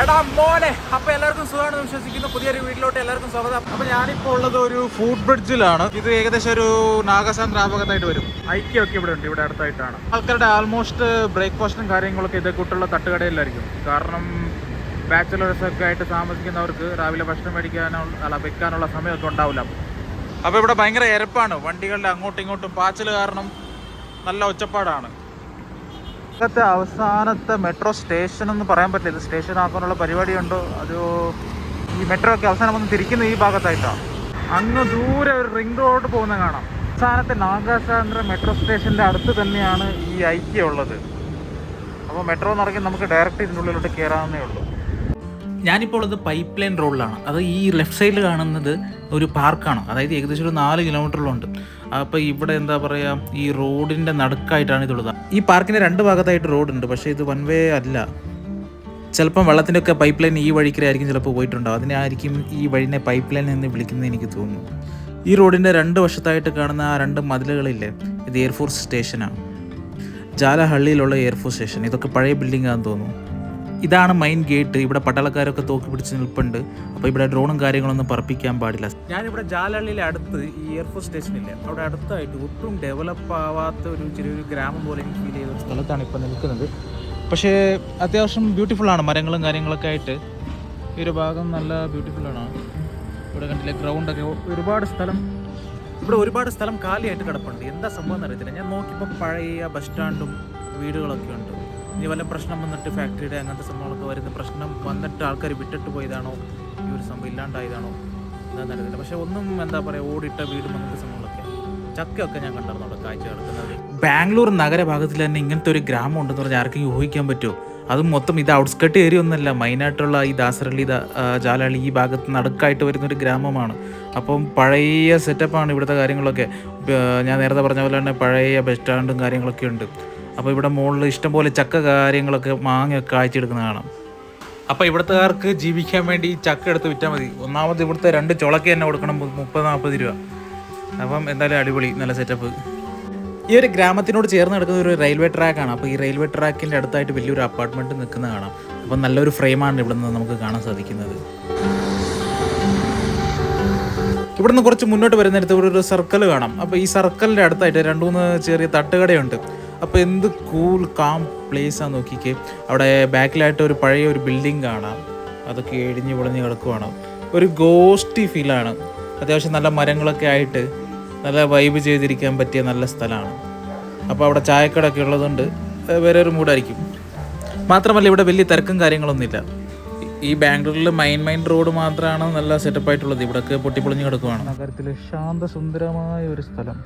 എടാ മോനെ അപ്പൊ എല്ലാവർക്കും സുഖമാണെന്ന് വിശ്വസിക്കുന്നു. പുതിയൊരു വീട്ടിലോട്ട് എല്ലാവർക്കും സ്വാഗതം. അപ്പൊ ഞാനിപ്പോ ഉള്ളത് ഒരു ഫുഡ് ബ്രിഡ്ജിലാണ് ഇത് ഏകദേശം ഒരു നാഗസാൻ ദ്രാവകത്തായിട്ട് വരും. ഐക്യമൊക്കെ ഇവിടെ ഉണ്ട്. ഇവിടെ അടുത്തായിട്ടാണ്. ആൾക്കാരുടെ ആൾമോസ്റ്റ് ബ്രേക്ക്ഫാസ്റ്റും കാര്യങ്ങളൊക്കെ ഇതേ കൂട്ടുള്ള തട്ടുകടയിലായിരിക്കും. കാരണം ബാച്ചിലേഴ്സ് ഒക്കെ ആയിട്ട് താമസിക്കുന്നവർക്ക് രാവിലെ ഭക്ഷണം മേടിക്കാനുള്ള അല്ല വെക്കാനുള്ള സമയമൊക്കെ ഉണ്ടാവില്ല. അപ്പോൾ ഇവിടെ ഭയങ്കര എരപ്പാണ്. വണ്ടികളുടെ അങ്ങോട്ടും ഇങ്ങോട്ടും പാച്ചിൽ കാരണം നല്ല ഒച്ചപ്പാടാണ്. ഇന്നത്തെ അവസാനത്തെ മെട്രോ സ്റ്റേഷൻ എന്ന് പറയാൻ പറ്റില്ല. സ്റ്റേഷൻ ആക്കാനുള്ള പരിപാടിയുണ്ടോ. അതോ ഈ മെട്രോ ഒക്കെ അവസാനം വന്ന് തിരിക്കുന്ന ഈ ഭാഗത്തായിട്ടാണ് അങ്ങ് ദൂരെ ഒരു റിംഗ് റോഡ് പോകുന്ന കാണാം. അവസാനത്തെ നാഗാസാന്ദ്ര മെട്രോ സ്റ്റേഷന്റെ അടുത്ത് തന്നെയാണ് ഈ ഐക്യ ഉള്ളത്. അപ്പോൾ മെട്രോ എന്ന് പറയുമ്പോൾ നമുക്ക് ഡയറക്റ്റ് ഇതിനുള്ളിലോട്ട് കയറാവുന്നേ ഉള്ളൂ. ഞാനിപ്പോൾ ഉള്ളത് പൈപ്പ് ലൈൻ റോഡിലാണ് അത് ഈ ലെഫ്റ്റ് സൈഡിൽ കാണുന്നത് ഒരു പാർക്കാണ് അതായത് ഏകദേശം ഒരു നാല് കിലോമീറ്ററിലുണ്ട് അപ്പോൾ ഇവിടെ എന്താ പറയുക ഈ റോഡിന്റെ നടുക്കായിട്ടാണ് ഇതുള്ളത്. ഈ പാർക്കിന്റെ രണ്ട് ഭാഗത്തായിട്ട് റോഡുണ്ട് പക്ഷേ ഇത് വൺ വേ അല്ല. ചിലപ്പം വെള്ളത്തിന്റെ ഒക്കെ പൈപ്പ് ലൈൻ ഈ വഴിക്കായിരിക്കും ചിലപ്പോൾ പോയിട്ടുണ്ടാവും. അതിനായിരിക്കും ഈ വഴിനെ പൈപ്പ് ലൈൻ എന്ന് വിളിക്കുന്നത് എനിക്ക് തോന്നുന്നു. ഈ റോഡിന്റെ രണ്ട് വശത്തായിട്ട് കാണുന്ന ആ രണ്ട് മതിലുകളില്ലേ ഇത് എയർഫോഴ്സ് സ്റ്റേഷനാണ് ജാലഹള്ളിയിലുള്ള എയർഫോഴ്സ് സ്റ്റേഷൻ ഇതൊക്കെ പഴയ ബിൽഡിംഗ് ആണെന്ന് തോന്നുന്നു. ഇതാണ് മെയിൻ ഗേറ്റ് ഇവിടെ പട്ടാളക്കാരൊക്കെ തോക്കി പിടിച്ച് നിൽപ്പുണ്ട്. അപ്പോൾ ഇവിടെ ഡ്രോണും കാര്യങ്ങളൊന്നും പറപ്പിക്കാൻ പാടില്ല. ഞാനിവിടെ ജാലള്ളിയിലെ അടുത്ത് ഈ എയർഫോഴ്സ് സ്റ്റേഷനില്ലേ അവിടെ അടുത്തായിട്ട് ഒട്ടും ഡെവലപ്പ് ആവാത്ത ഒരു ചെറിയൊരു ഗ്രാമം പോലെ എനിക്ക് ഫീൽ ചെയ്ത സ്ഥലത്താണ് ഇപ്പോൾ നിൽക്കുന്നത്. പക്ഷേ അത്യാവശ്യം ബ്യൂട്ടിഫുൾ ആണ്. മരങ്ങളും കാര്യങ്ങളൊക്കെ ആയിട്ട് ഈ ഒരു ഭാഗം നല്ല ബ്യൂട്ടിഫുൾ ആണ്. ഇവിടെ കണ്ടില്ലേ ഗ്രൗണ്ടൊക്കെ ഒരുപാട് സ്ഥലം. ഇവിടെ ഒരുപാട് സ്ഥലം കാലിയായിട്ട് കിടപ്പുണ്ട്. എന്താ സംഭവം എന്നറിയത്തില്ല ഞാൻ നോക്കിയപ്പോൾ പഴയ ബസ് സ്റ്റാൻഡും വീടുകളൊക്കെ ഉണ്ട്. ഇനി വല്ല പ്രശ്നം വന്നിട്ട് ഫാക്ടറിയുടെ അങ്ങനത്തെ സംഭവങ്ങളൊക്കെ വരുന്ന പ്രശ്നം വന്നിട്ട് ആൾക്കാർ വിട്ടിട്ട് പോയതാണോ? ഈ ഒരു സംഭവം ഇല്ലാണ്ടായതാണോ? എന്താണെന്ന് അറിയത്തില്ല പക്ഷെ ഒന്നും എന്താ പറയുക ഓടിട്ട വീടും അങ്ങനത്തെ സംഭവങ്ങളൊക്കെ. ചക്കയൊക്കെ ഞാൻ കണ്ടിരുന്നു അവിടെ കാഴ്ച കിടക്കുന്നത് ബാംഗ്ലൂർ നഗരഭാഗത്തിൽ തന്നെ ഇങ്ങനത്തെ ഒരു ഗ്രാമം ഉണ്ടെന്ന് പറഞ്ഞാൽ ആർക്കും ഊഹിക്കാൻ പറ്റുമോ? അതും മൊത്തം ഇത് ഔട്ട്സ്കട്ട് ഏരിയ ഒന്നുമല്ല മെയിനായിട്ടുള്ള ഈ ദാസരള്ളി ആ, ഈ ഭാഗത്ത് നടുക്കായിട്ട് വരുന്ന ഒരു ഗ്രാമമാണ്. അപ്പം പഴയ സെറ്റപ്പാണ് ഇവിടുത്തെ കാര്യങ്ങളൊക്കെ. ഞാൻ നേരത്തെ പറഞ്ഞ പോലെ തന്നെ പഴയ ബസ് സ്റ്റാൻഡും കാര്യങ്ങളൊക്കെ ഉണ്ട്. അപ്പോൾ ഇവിടെ മുകളിൽ ഇഷ്ടംപോലെ ചക്ക കാര്യങ്ങളൊക്കെ മാങ്ങയൊക്കെ കാഴ്ചയെടുക്കുന്ന കാണാം. അപ്പോൾ ഇവിടുത്തുകാർക്ക് ജീവിക്കാൻ വേണ്ടി ചക്ക എടുത്ത് വിറ്റാൽ മതി. ഒന്നാമത് ഇവിടുത്തെ രണ്ട് ചുളക്ക് തന്നെ കൊടുക്കണം മുപ്പത് നാൽപ്പത് രൂപ. അപ്പം എന്തായാലും അടിപൊളി നല്ല സെറ്റപ്പ്. ഈ ഒരു ഗ്രാമത്തിനോട് ചേർന്ന് കിടക്കുന്ന ഒരു റെയിൽവേ ട്രാക്കാണ് അപ്പോൾ ഈ റെയിൽവേ ട്രാക്കിന്റെ അടുത്തായിട്ട് വലിയൊരു അപ്പാർട്ട്മെന്റ് നിൽക്കുന്ന കാണാം. അപ്പം നല്ലൊരു ഫ്രെയിമാണ് ഇവിടെ നിന്ന് നമുക്ക് കാണാൻ സാധിക്കുന്നത്. ഇവിടുന്ന് കുറച്ച് മുന്നോട്ട് വരുന്നിടത്ത് ഒരു സർക്കിൾ കാണാം. അപ്പോൾ ഈ സർക്കിളിന്റെ അടുത്തായിട്ട് രണ്ട് മൂന്ന് ചെറിയ തട്ടുകടയുണ്ട്. അപ്പോൾ എന്ത് കൂൾ കാം പ്ലേസ് ആണ് നോക്കിക്കേ. അവിടെ ബാക്കിലായിട്ട് ഒരു പഴയ ഒരു ബിൽഡിംഗ് കാണാം. അതൊക്കെ ഇടിഞ്ഞ് പൊളിഞ്ഞ് കിടക്കുവാണ്. ഒരു ഗോസ്റ്റി ഫീലാണ് അത്യാവശ്യം നല്ല മരങ്ങളൊക്കെ ആയിട്ട് നല്ല വൈബ് ചെയ്തിരിക്കാൻ പറ്റിയ നല്ല സ്ഥലമാണ്. അപ്പോൾ അവിടെ ചായക്കടയൊക്കെ ഉള്ളതുകൊണ്ട് വേറെ ഒരു മൂടായിരിക്കും മാത്രമല്ല ഇവിടെ വലിയ തിരക്കും കാര്യങ്ങളൊന്നുമില്ല. ഈ ബാംഗ്ലൂരിൽ മൈൻ മൈൻ റോഡ് മാത്രമാണ് നല്ല സെറ്റപ്പ് ആയിട്ടുള്ളത്. ഇവിടെയൊക്കെ പൊട്ടിപ്പൊളിഞ്ഞ് കിടക്കുവാണ്. നഗരത്തിലെ ശാന്തസുന്ദരമായ ഒരു സ്ഥലം.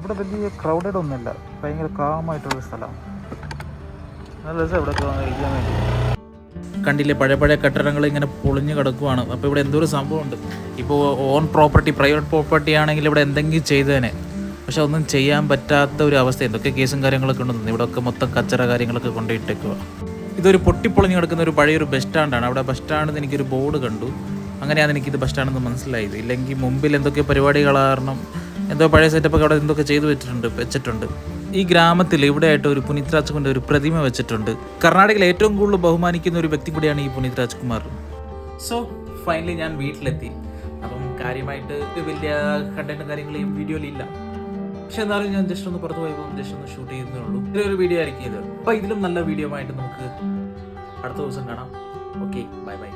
ഇവിടെ വലിയ ക്രൗഡഡ് ഒന്നുമില്ല. ഭയങ്കര കാമായിട്ടുള്ള സ്ഥലമാണ് നല്ല രസം ഇവിടെ ഇരിക്കാൻ വേണ്ടി. കണ്ടില്ലേ പഴയ പഴയ കെട്ടിടങ്ങൾ ഇങ്ങനെ പൊളിഞ്ഞു കിടക്കുവാണ്. അപ്പോൾ ഇവിടെ എന്തോ ഒരു സംഭവമുണ്ട്. ഇപ്പോൾ ഓൺ പ്രോപ്പർട്ടി പ്രൈവറ്റ് പ്രോപ്പർട്ടി ആണെങ്കിൽ ഇവിടെ എന്തെങ്കിലും ചെയ്തേനെ. പക്ഷെ ഒന്നും ചെയ്യാൻ പറ്റാത്ത ഒരു അവസ്ഥ. എന്തൊക്കെ കേസും കാര്യങ്ങളൊക്കെ ഉണ്ടെന്ന് ഇവിടെ ഒക്കെ മൊത്തം കച്ചറ കാര്യങ്ങളൊക്കെ കൊണ്ടുപോയിട്ടേക്കുക ഇതൊരു പൊട്ടിപ്പൊളിഞ്ഞ് കിടക്കുന്ന ഒരു പഴയൊരു ബസ് സ്റ്റാൻഡാണ് അവിടെ ബസ് സ്റ്റാൻഡിൽ എനിക്കൊരു ബോർഡ് കണ്ടു. അങ്ങനെയാണ് എനിക്കിത് ബസ് സ്റ്റാൻഡെന്ന് മനസ്സിലായത്. ഇല്ലെങ്കിൽ മുമ്പിൽ എന്തൊക്കെ പരിപാടികൾ കാരണം എന്തോ പഴയ സെറ്റപ്പൊക്കെ അവിടെ എന്തൊക്കെ ചെയ്തു വെച്ചിട്ടുണ്ട് വെച്ചിട്ടുണ്ട്. ഈ ഗ്രാമത്തിൽ ഇവിടെയായിട്ട് ഒരു പുനീത് രാജ്കുമാറിന്റെ ഒരു പ്രതിമ വെച്ചിട്ടുണ്ട്. കർണാടകയിൽ ഏറ്റവും കൂടുതൽ ബഹുമാനിക്കുന്ന ഒരു വ്യക്തി കൂടിയാണ് ഈ പുനീത് രാജ്കുമാർ സോ ഫൈനലി ഞാൻ വീട്ടിലെത്തി. അപ്പം കാര്യമായിട്ട് വലിയ കണ്ടന്റ് കാര്യങ്ങളും ഈ വീഡിയോയിൽ ഇല്ല. പക്ഷെ എന്നാലും ഞാൻ ജസ്റ്റ് ഒന്ന് പുറത്ത് പോയപ്പോൾ ജസ്റ്റ് ഒന്ന് ഷൂട്ട് ചെയ്യുന്നേ ഉള്ളൂ. ഇതൊരു വീഡിയോ ആയിരിക്കും ഇത്. അപ്പോൾ ഇതിലും നല്ല വീഡിയോ ആയിട്ട് നമുക്ക് അടുത്ത ദിവസം കാണാം. Okay bye bye